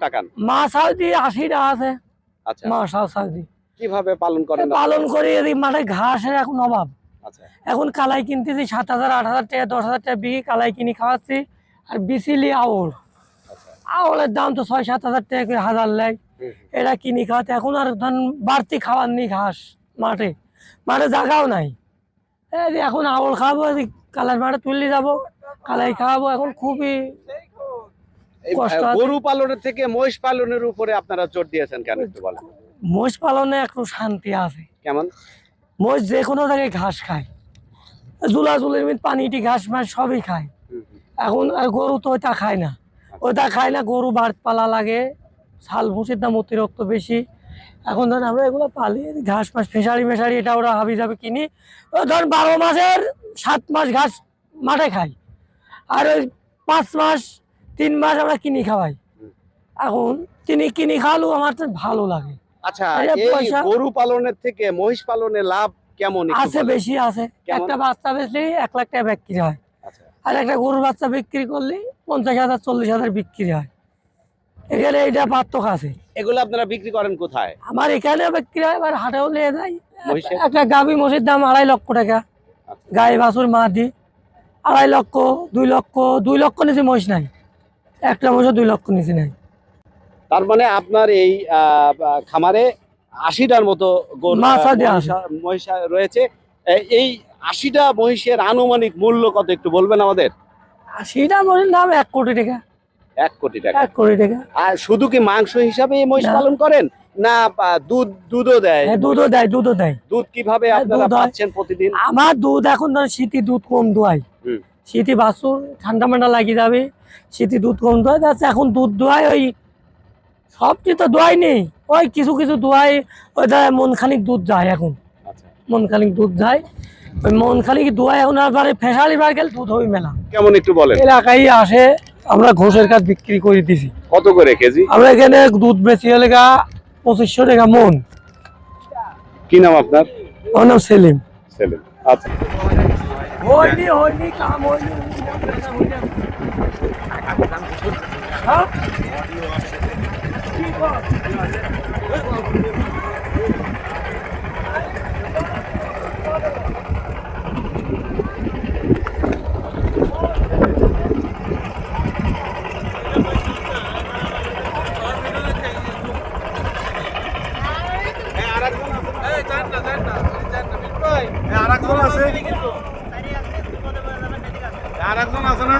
টাকা মা সাউদি আশিটা আছে। আচ্ছা। মা সাউদি কীভাবে পালন করেন পালন করি মাঠে ঘাসের এখন অভাব। আচ্ছা। এখন কালাই কিনতেছি সাত হাজার আট হাজার টাকা দশ হাজার টাকা বিঘি কালাই কিনে খাওয়াচ্ছি। আর বিচিলি আউল। আচ্ছা। আউলের দাম তো ছয় সাত হাজার টাকা করে হাজার এটা কিনি খাওয়াতে এখন আর ধন বাড়তি খাওয়ার নেই ঘাস মাঠে। মাঠে জায়গাও নাই। এই এখন আউল খাব কালাই মাঠে তুললে যাব। কালাই খাওয়াবো এখন খুবই এই, কষ্ট আহ, আছে। গরু পালনের থেকে মহিষ পালনের উপরে আপনারা জোর দিয়েছেন কেন একটু বলেন। মোষ পালনে একটু শান্তি আছে। কেমন? মোষ যে কোনো জায়গায় ঘাস খায়। জুলা জুলের মধ্যে পানিটি ঘাস মাস সবই খায়। এখন গরু তো ওইটা খায় না। ওইটা খায় না গরু বাড় পালা লাগে ছাল ভুষির দাম অতিরিক্ত বেশি। এখন ধর আমরা এগুলো পালি ঘাস মাস ফেসারি মেশারি এটা ওরা হাবি যাবে কিনি। ও ধর বারো মাসের সাত মাস ঘাস মাঠে খাই আর ওই পাঁচ মাস তিন মাস আমরা কিনি খাওয়াই। এখন কিনি কিনি খাওয়ালেও আমার তো ভালো লাগে। আচ্ছা এই গরু পালনের থেকে মহিষ পালনে লাভ কেমন আছে বেশি আছে? একটা বাচ্চা বেচলে এক লাখ টাকা বিক্রি হয়। আচ্ছা। আর একটা গরুর বাচ্চা বিক্রি করলে পঞ্চাশ হাজার চল্লিশ হাজার বিক্রি হয়। এখানে এইটা পার্থক্য আছে। এগুলো আপনারা বিক্রি করেন কোথায়? আমার এখানে বিক্রি হয় এবার হাটেও নিয়ে যায় একটা গাভী মসির দাম আড়াই লক্ষ টাকা। আচ্ছা। গায়ে বাছুর মা দি আড়াই লক্ষ দুই লক্ষ দুই লক্ষ নিচে মহিষ নাই। একটা মহিষ দুই লক্ষ নিচে নাই। তার মানে আপনার এই খামারে আশিটার মতো মহিষা- রয়েছে। এই আশিটা মহিষের আনুমানিক মূল্য কত একটু বলবেন আমাদের? আশিটা মহিষের দাম এক কোটি টাকা। এক কোটি টাকা। এক কোটি টাকা। আর শুধু কি মাংস হিসাবে এই মহিষ পালন করেন? না দুধ দুধও দেয়? হ্যাঁ দুধও দেয় দুধও দেয়। দুধ কীভাবে হ্যাঁ, আপনারা পাচ্ছেন প্রতিদিন? আমার দুধ এখন ধর শীতি দুধ কম দোয়াই। শীতি বাছুর ঠান্ডা মান্ডা লাগিয়ে যাবে শীতি দুধ কম দোয়া যাচ্ছে এখন দুধ দোয়াই ওই সবটি তো দোয়াই নেই ওই কিছু কিছু দোয়াই ওই ধর মন খানিক দুধ যায় এখন। আচ্ছা। মন খানিক দুধ যায় ওই মন খানিক দোয়াই এখন আর ফেসালি বার গেলে দুধ হই মেলা। কেমন একটু বলে এলাকায় আসে আমরা ঘোষের কাজ বিক্রি করে দিছি। কত করে কেজি? আমরা এখানে দুধ বেশি হলে গা পঁচিশশো টাকা মন। কি নাম আপনার? আমার নাম সেলিম। সেলিম। আচ্ছা। হয়নি হয়নি কাম হয়নি হ্যাঁ? আরেকজন আছে আরেকজন আছে না?